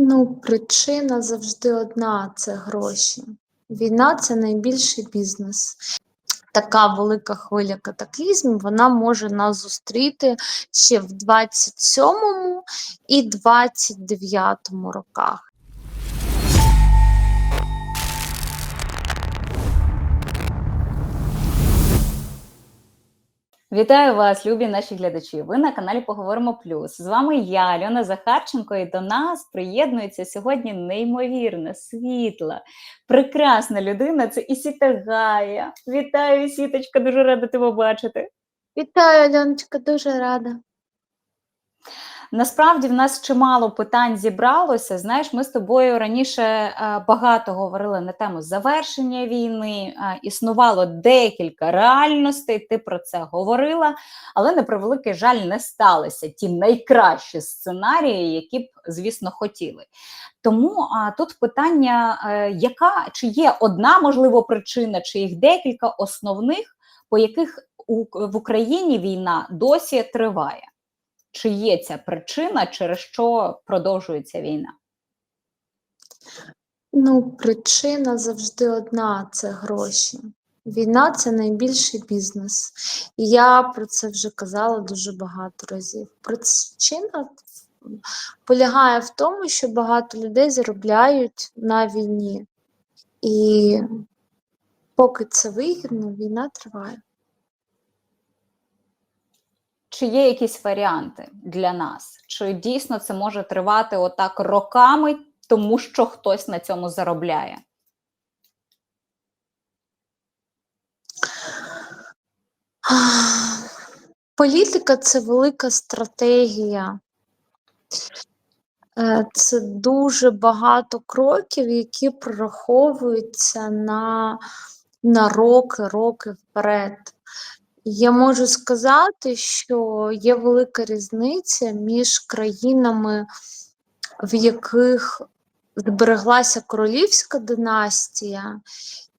Ну, причина завжди одна це гроші. Війна це найбільший бізнес. Така велика хвиля катаклізмів вона може нас зустріти ще в 27-му і 29-му роках. Вітаю вас, любі наші глядачі. Ви на каналі Поговоримо Плюс. З вами я, Альона Захарченко, і до нас приєднується сьогодні неймовірна, світла, прекрасна людина. Це Ісіта Гая. Вітаю, Ісіточка, дуже рада тебе бачити. Вітаю, Альоночка, дуже рада. Насправді в нас чимало питань зібралося. Знаєш, ми з тобою раніше е, багато говорили на тему завершення війни. е, Існувало декілька реальностей. Ти про це говорила, але на превеликий жаль не сталися ті найкращі сценарії, які б, звісно, хотіли. Тому а, тут питання: е, яка чи є одна можливо причина, чи їх декілька основних, по яких в Україні війна досі триває? Чи є ця причина, через що продовжується війна? Ну, причина завжди одна це гроші. Війна це найбільший бізнес. І я про це вже казала дуже багато разів. Причина полягає в тому, що багато людей заробляють на війні. І поки це вигідно, війна триває. Чи є якісь варіанти для нас? Чи дійсно це може тривати отак роками, тому що хтось на цьому заробляє? Політика це велика стратегія. Е, Це дуже багато кроків, які прораховуються на, на роки, роки вперед. Я можу сказати, що є велика різниця між країнами, в яких збереглася королівська династія,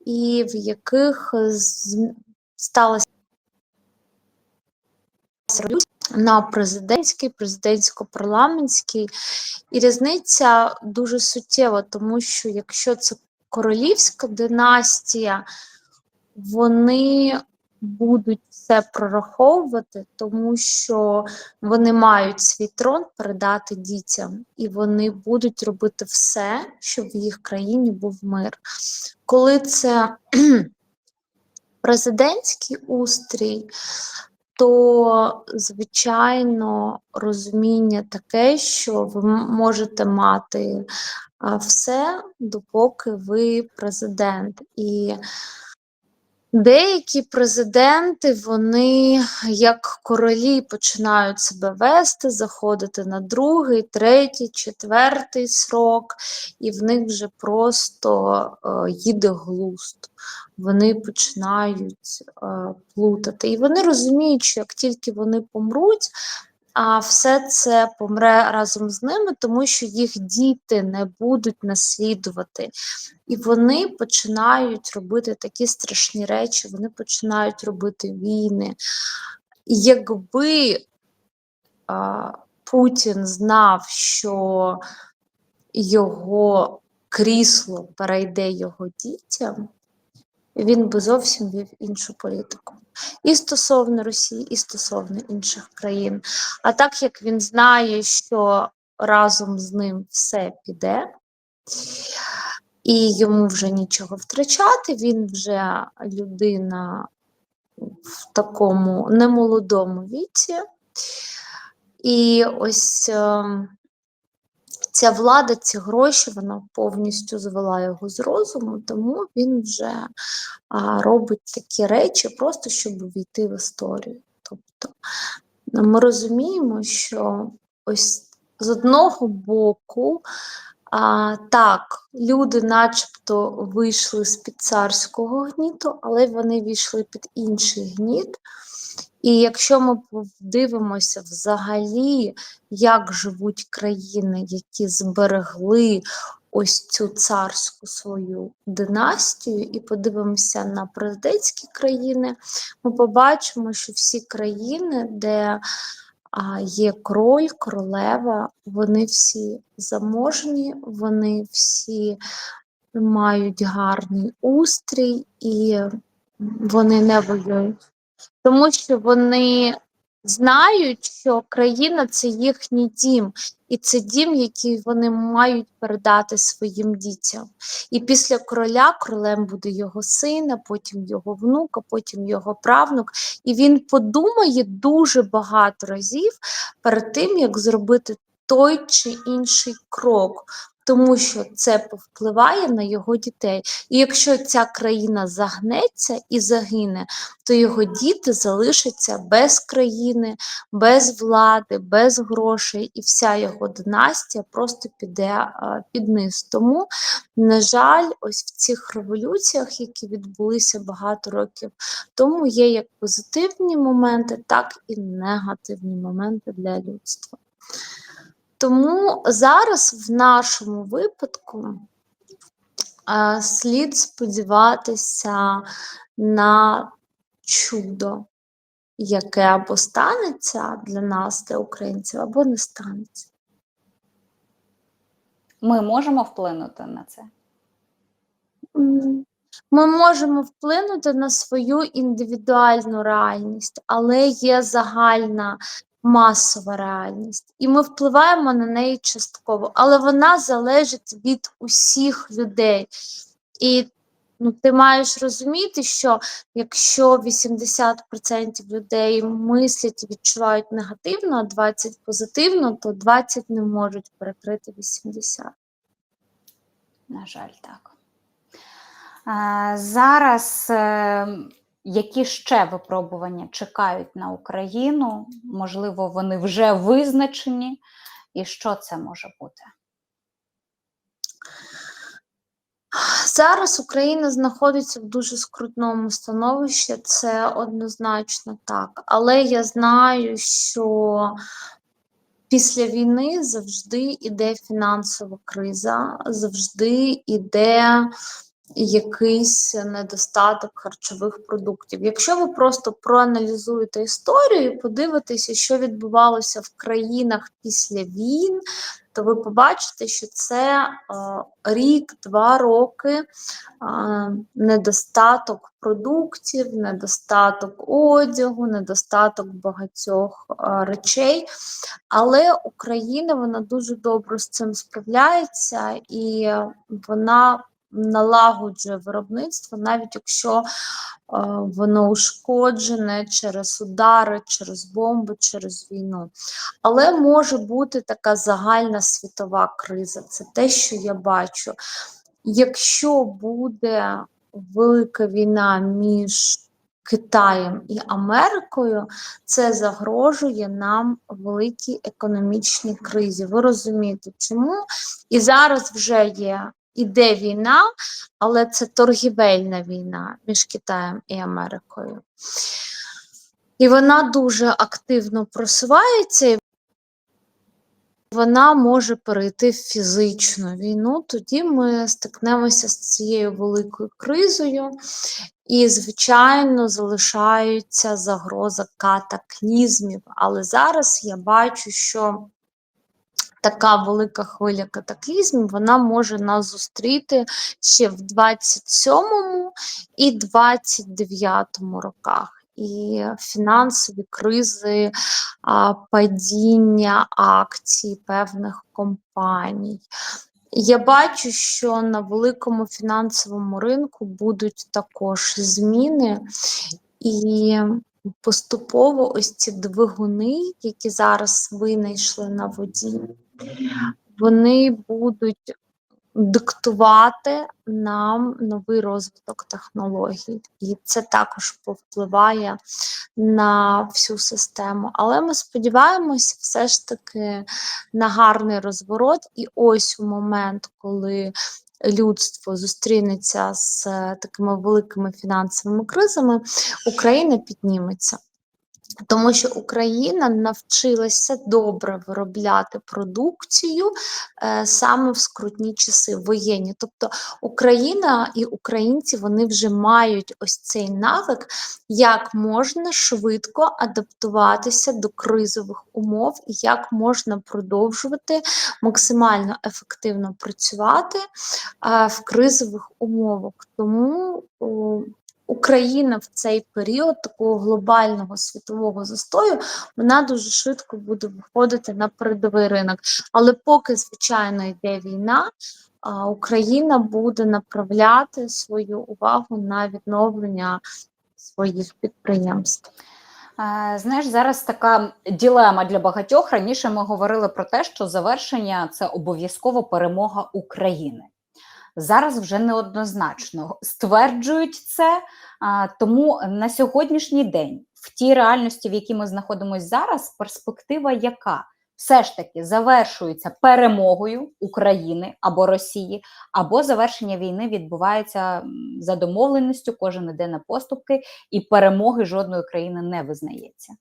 і в яких сталася на президентський, президентсько-парламентський. І різниця дуже суттєва, тому що якщо це королівська династія, вони будуть все прораховувати, тому що вони мають свій трон передати дітям, і вони будуть робити все, щоб в їх країні був мир. Коли це президентський устрій, то звичайно розуміння таке, що ви можете мати все, допоки ви президент. І Деякі президенти, вони як королі починають себе вести, заходити на другий, третій, четвертий срок, і в них вже просто е, їде глузд. Вони починають е, плутати. І вони розуміють, що як тільки вони помруть, а все це помре разом з ними, тому що їх діти не будуть наслідувати. І вони починають робити такі страшні речі, вони починають робити війни. Якби а, Путін знав, що його крісло перейде його дітям, він би зовсім вів іншу політику. І стосовно Росії, і стосовно інших країн. А так як він знає, що разом з ним все піде, і йому вже нічого втрачати, він вже людина в такому немолодому віці. І ось е, ця влада, ці гроші, вона повністю звела його з розуму, тому він вже а, робить такі речі, просто щоб увійти в історію. Тобто ми розуміємо, що ось з одного боку, а, так, люди начебто вийшли з-під царського гніту, але вони війшли під інший гніт. І якщо ми подивимося взагалі, як живуть країни, які зберегли ось цю царську свою династію, і подивимося на президентські країни, ми побачимо, що всі країни, де А є кроль, королева, вони всі заможні, вони всі мають гарний устрій і вони не воюють. Тому що вони знають, що країна це їхній дім, і це дім, який вони мають передати своїм дітям. І після короля королем буде його син, а потім його внук, а потім його правнук. І він подумає дуже багато разів перед тим, як зробити той чи інший крок, тому що це повпливає на його дітей. І якщо ця країна загнеться і загине, то його діти залишаться без країни, без влади, без грошей, і вся його династія просто піде під низ. Тому, на жаль, ось в цих революціях, які відбулися багато років тому, є як позитивні моменти, так і негативні моменти для людства. Тому зараз в нашому випадку а, слід сподіватися на чудо, яке або станеться для нас, для українців, або не станеться. Ми можемо вплинути на це. Ми можемо вплинути на свою індивідуальну реальність, але є загальна масова реальність, і ми впливаємо на неї частково, але вона залежить від усіх людей. І ну, ти маєш розуміти, що якщо 80% людей мислять і відчувають негативно, а 20% позитивно, то 20% не можуть перекрити 80. На жаль, так. Зараз е, які ще випробування чекають на Україну? Можливо, вони вже визначені, і що це може бути? Зараз Україна знаходиться в дуже скрутному становищі, це однозначно так. Але я знаю, що після війни завжди йде фінансова криза, завжди йде якийсь недостаток харчових продуктів. Якщо ви просто проаналізуєте історію подивитеся, що відбувалося в країнах після війн, то ви побачите, що це е, рік, два роки е, недостаток продуктів, недостаток одягу, недостаток багатьох е, речей. Але Україна вона дуже добре з цим справляється і вона налагоджує виробництво, навіть якщо е, воно ушкоджене через удари, через бомби, через війну. Але може бути така загальна світова криза. Це те, що я бачу. Якщо буде велика війна між Китаєм і Америкою, це загрожує нам великій економічній кризі. Ви розумієте, чому? І зараз вже є іде війна, але це торгівельна війна між Китаєм і Америкою. І вона дуже активно просувається, і вона може перейти в фізичну війну. Тоді ми стикнемося з цією великою кризою, і, звичайно, залишається загроза катаклізмів. Але зараз я бачу, що така велика хвиля катаклізмів, вона може нас зустріти ще в 27-му і 29-му роках. І фінансові кризи, падіння акцій певних компаній. Я бачу, що на великому фінансовому ринку будуть також зміни, і поступово ось ці двигуни, які зараз винайшли на воді, вони будуть диктувати нам новий розвиток технологій, і це також повпливає на всю систему. Але ми сподіваємось все ж таки на гарний розворот. І ось у момент, коли людство зустрінеться з такими великими фінансовими кризами, Україна підніметься. Тому що Україна навчилася добре виробляти продукцію е, саме в скрутні часи воєнні. Тобто Україна і українці вони вже мають ось цей навик, як можна швидко адаптуватися до кризових умов і як можна продовжувати максимально ефективно працювати а, в кризових умовах. Тому о, Україна в цей період такого глобального світового застою вона дуже швидко буде виходити на передовий ринок. Але поки, звичайно, йде війна, Україна буде направляти свою увагу на відновлення своїх підприємств. Знаєш, зараз така ділема для багатьох. Раніше ми говорили про те, що завершення це обов'язково перемога України. Зараз вже неоднозначно стверджують це, тому на сьогоднішній день, в тій реальності, в якій ми знаходимося зараз, перспектива яка? Все ж таки завершується перемогою України або Росії, або завершення війни відбувається за домовленістю, кожен іде на поступки, і перемоги жодної країни не визнається.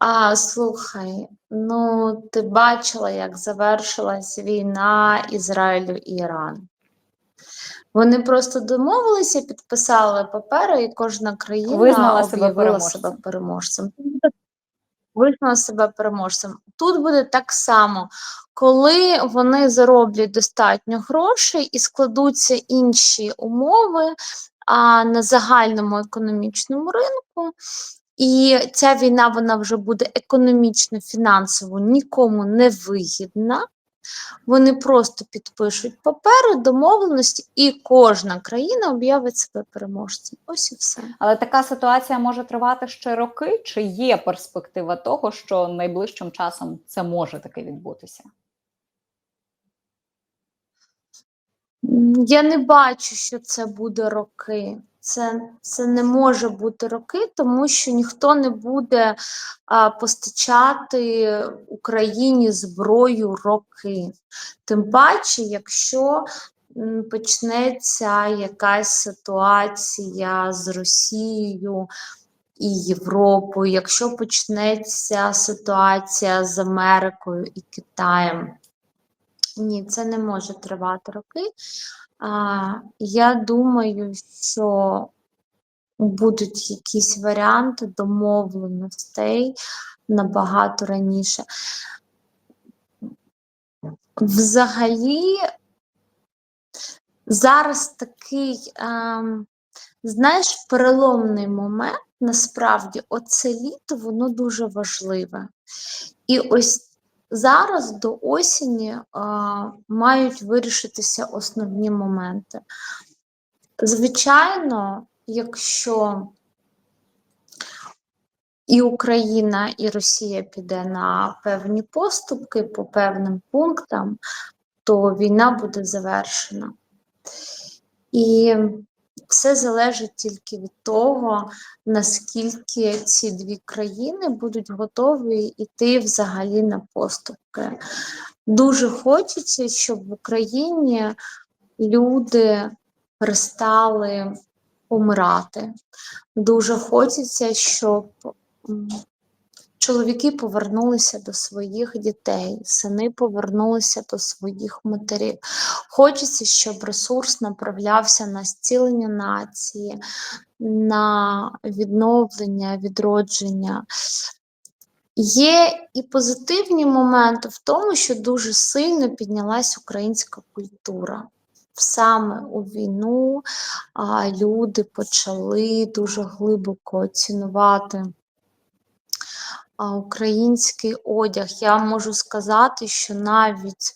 А слухай, ну ти бачила, як завершилась війна Ізраїлю і Ірану. Вони просто домовилися, підписали папери, і кожна країна Визнала себе переможцем. себе переможцем. Визнала себе переможцем. Тут буде так само, коли вони зароблять достатньо грошей і складуться інші умови а, на загальному економічному ринку. І ця війна вона вже буде економічно, фінансово нікому не вигідна. Вони просто підпишуть папери, домовленості, і кожна країна об'явить себе переможцем. Ось і все. Але така ситуація може тривати ще роки, чи є перспектива того, що найближчим часом це може таки відбутися? Я не бачу, що це буде роки. Це, це не може бути роки, тому що ніхто не буде а, постачати Україні зброю роки. Тим паче, якщо почнеться якась ситуація з Росією і Європою, якщо почнеться ситуація з Америкою і Китаєм. Ні, це не може тривати роки. А, я думаю, що будуть якісь варіанти домовленостей набагато раніше. Взагалі, зараз такий, ем, знаєш, переломний момент, насправді, оце літо, воно дуже важливе. І ось Зараз до осені а, мають вирішитися основні моменти. Звичайно, якщо і Україна, і Росія піде на певні поступки по певним пунктам, то війна буде завершена. І все залежить тільки від того, наскільки ці дві країни будуть готові йти взагалі на поступки. Дуже хочеться, щоб в Україні люди перестали помирати. Дуже хочеться, щоб чоловіки повернулися до своїх дітей, сини повернулися до своїх матерів. Хочеться, щоб ресурс направлявся на зцілення нації, на відновлення, відродження. Є і позитивні моменти в тому, що дуже сильно піднялась українська культура. Саме у війну а, люди почали дуже глибоко цінувати український одяг. Я можу сказати, що навіть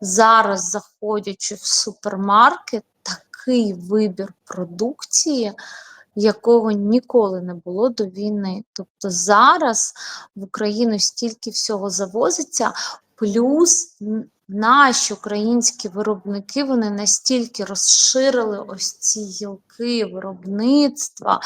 зараз, заходячи в супермаркет, такий вибір продукції, якого ніколи не було до війни. Тобто зараз в Україну стільки всього завозиться, плюс наші українські виробники вони настільки розширили ось ці гілки виробництва,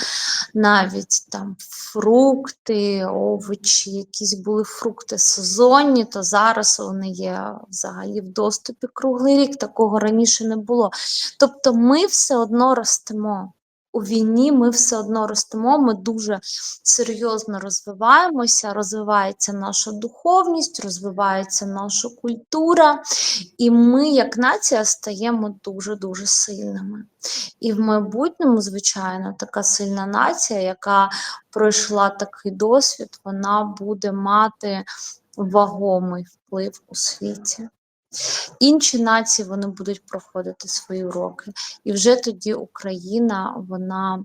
навіть там фрукти, овочі, якісь були фрукти сезонні, то зараз вони є взагалі в доступі круглий рік. Такого раніше не було. Тобто ми все одно ростемо. У війні ми все одно ростемо, ми дуже серйозно розвиваємося, розвивається наша духовність, розвивається наша культура, і ми, як нація, стаємо дуже-дуже сильними. І в майбутньому, звичайно, така сильна нація, яка пройшла такий досвід, вона буде мати вагомий вплив у світі. Інші нації вони будуть проходити свої уроки. І вже тоді Україна вона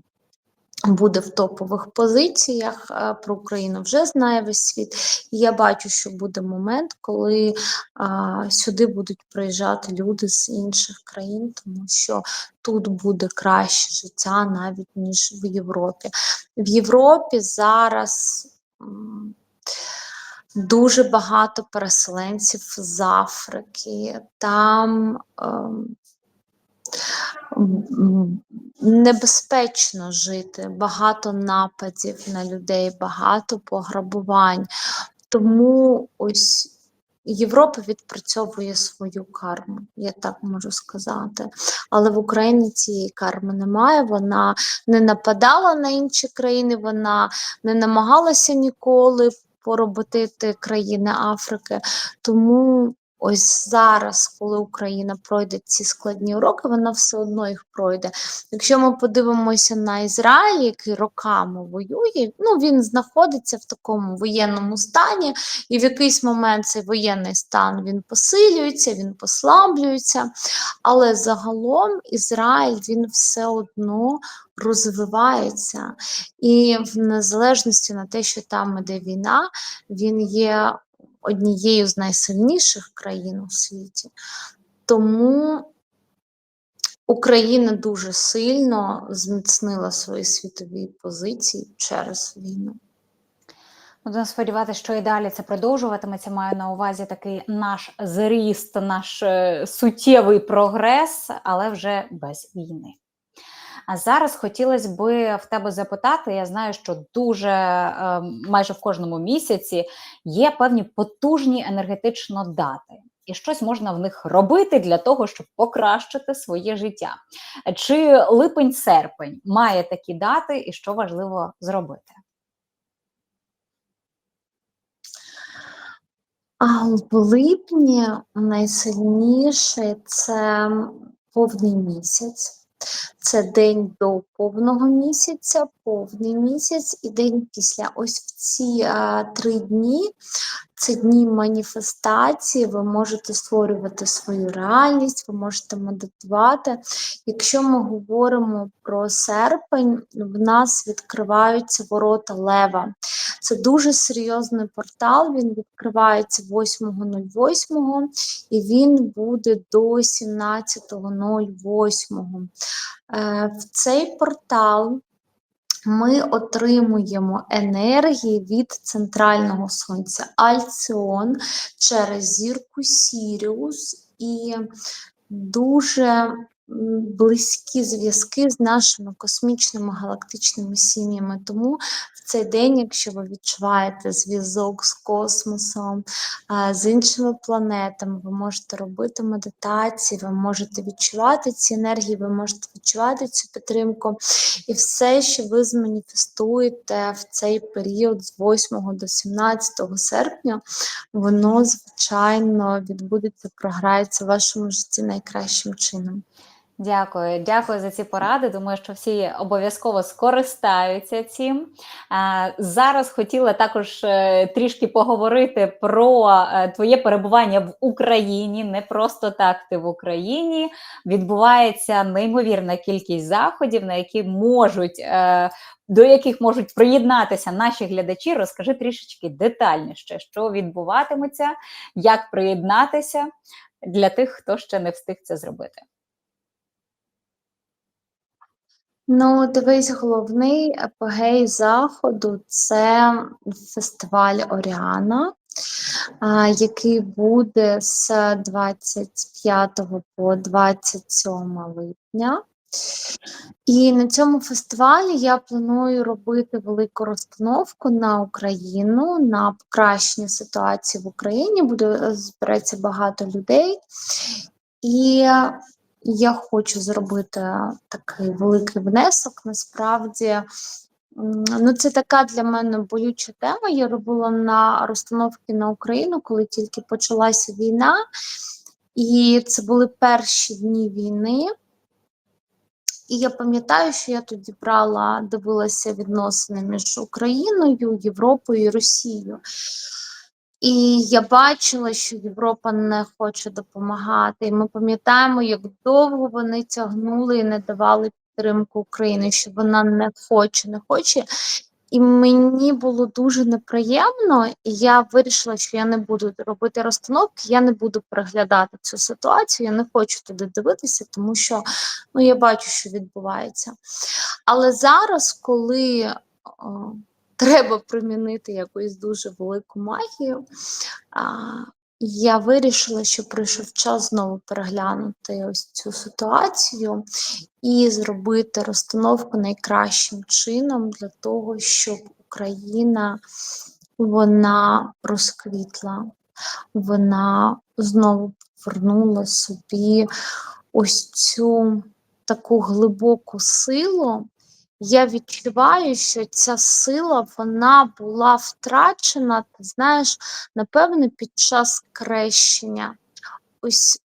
буде в топових позиціях. е, Про Україну вже знає весь світ. І я бачу, що буде момент, коли а, сюди будуть приїжджати люди з інших країн, тому що тут буде краще життя навіть ніж в Європі. В Європі зараз. м, Дуже багато переселенців з Африки. Там ем, небезпечно жити, багато нападів на людей, багато пограбувань. Тому ось Європа відпрацьовує свою карму, я так можу сказати. Але в Україні цієї карми немає. Вона не нападала на інші країни, вона не намагалася ніколи пороботити країни Африки. Тому ось зараз, коли Україна пройде ці складні уроки, вона все одно їх пройде. Якщо ми подивимося на Ізраїль, який роками воює, ну він знаходиться в такому воєнному стані, і в якийсь момент цей воєнний стан він посилюється, він послаблюється. Але загалом Ізраїль він все одно розвивається. І в незалежності на те, що там іде війна, він є однією з найсильніших країн у світі. Тому Україна дуже сильно зміцнила свої світові позиції через війну. Будемо сподіватися, що і далі це продовжуватиметься. Маю на увазі такий наш зріст, наш е, суттєвий прогрес, але вже без війни. А зараз хотілося би в тебе запитати. Я знаю, що дуже е, майже в кожному місяці є певні потужні енергетично дати. І щось можна в них робити для того, щоб покращити своє життя. Чи липень-серпень має такі дати, і що важливо зробити? А в липні найсильніше це повний місяць. Це день до повного місяця, повний місяць і день після. Ось в ці а, три дні це дні маніфестації, ви можете створювати свою реальність, ви можете медитувати. Якщо ми говоримо про серпень, в нас відкриваються ворота лева. Це дуже серйозний портал. Він відкривається 8.08 і він буде до 17.08. Е, В цей портал ми отримуємо енергії від центрального сонця. Альціон через зірку Сіріус і дуже близькі зв'язки з нашими космічними галактичними сім'ями. Тому в цей день, якщо ви відчуваєте зв'язок з космосом, з іншими планетами, ви можете робити медитації, ви можете відчувати ці енергії, ви можете відчувати цю підтримку. І все, що ви зманіфестуєте в цей період з 8 до 17 серпня, воно, звичайно, відбудеться, програється в вашому житті найкращим чином. Дякую, дякую за ці поради. Думаю, що всі обов'язково скористаються цим. Зараз хотіла також е, трішки поговорити про е, твоє перебування в Україні. Не просто так ти в Україні. Відбувається неймовірна кількість заходів, на які можуть. е, До яких можуть приєднатися наші глядачі, розкажи трішечки детальніше, що відбуватиметься, як приєднатися для тих, хто ще не встиг це зробити. Ну, дивись, головний епогей заходу це фестиваль Оріана, який буде з 25 по 27 липня. І на цьому фестивалі я планую робити велику розстановку на Україну, на покращення ситуації в Україні. Буде е, збереться багато людей. І я хочу зробити такий великий внесок. Насправді, ну, це така для мене болюча тема. Я робила на розстановки на Україну, коли тільки почалася війна, і це були перші дні війни. І я пам'ятаю, що я тоді брала, дивилася відносини між Україною, Європою і Росією. І я бачила, що Європа не хоче допомагати. І ми пам'ятаємо, як довго вони тягнули і не давали підтримку Україні, що вона не хоче, не хоче. І мені було дуже неприємно, і я вирішила, що я не буду робити розстановки, я не буду переглядати цю ситуацію, я не хочу туди дивитися, тому що ну, я бачу, що відбувається. Але зараз, коли о, треба примінити якусь дуже велику магію, а, я вирішила, що прийшов час знову переглянути ось цю ситуацію і зробити розстановку найкращим чином для того, щоб Україна вона розквітла, вона знову повернула собі ось цю таку глибоку силу. Я відчуваю, що ця сила вона була втрачена, ти знаєш, напевно, під час крещення. Ось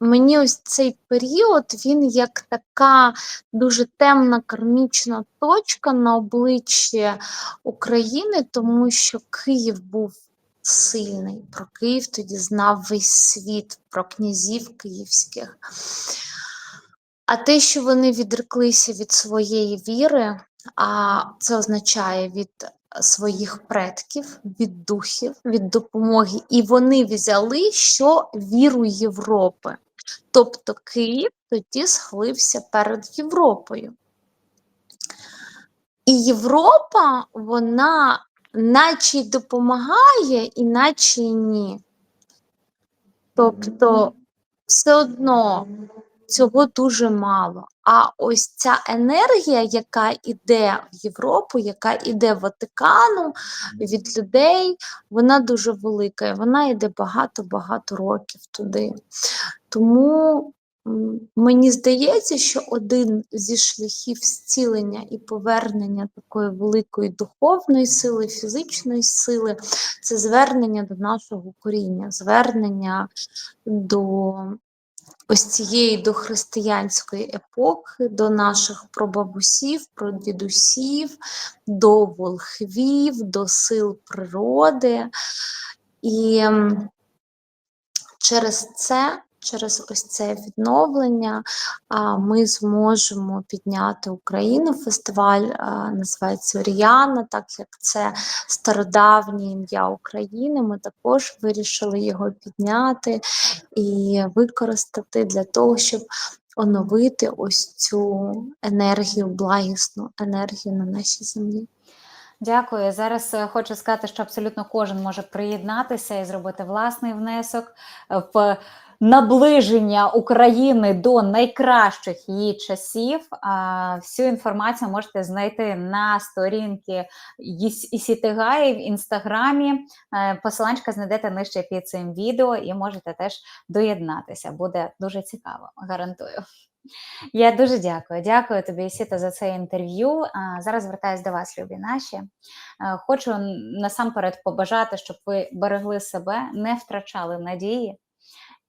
мені ось цей період, він як така дуже темна кармічна точка на обличчі України, тому що Київ був сильний. Про Київ тоді знав весь світ, про князів київських. А те, що вони відреклися від своєї віри, а це означає від своїх предків, від духів, від допомоги, і вони взяли що віру Європи. Тобто Київ тоді схилився перед Європою. І Європа, вона наче й допомагає, і наче й ні. Тобто, все одно цього дуже мало. А ось ця енергія, яка йде в Європу, яка йде в Ватикану від людей, вона дуже велика, і вона йде багато-багато років туди. Тому мені здається, що один зі шляхів зцілення і повернення такої великої духовної сили, фізичної сили це звернення до нашого коріння, звернення до ось цієї дохристиянської епохи, до наших пробабусів, продідусів, до волхвів, до сил природи. І через це, через ось це відновлення, а, ми зможемо підняти Україну. Фестиваль називається Оріана, так як це стародавнє ім'я України. Ми також вирішили його підняти і використати для того, щоб оновити ось цю енергію, благісну енергію на нашій землі. Дякую. Зараз е, хочу сказати, що абсолютно кожен може приєднатися і зробити власний внесок в наближення України до найкращих її часів. Всю інформацію можете знайти на сторінці Ісітигай в інстаграмі. Е, Посиланчика знайдете нижче під цим відео і можете теж доєднатися. Буде дуже цікаво, гарантую. Я дуже дякую. Дякую тобі, Ісіта, за це інтерв'ю. Зараз звертаюся до вас, любі наші. Е, Хочу насамперед побажати, щоб ви берегли себе, не втрачали надії.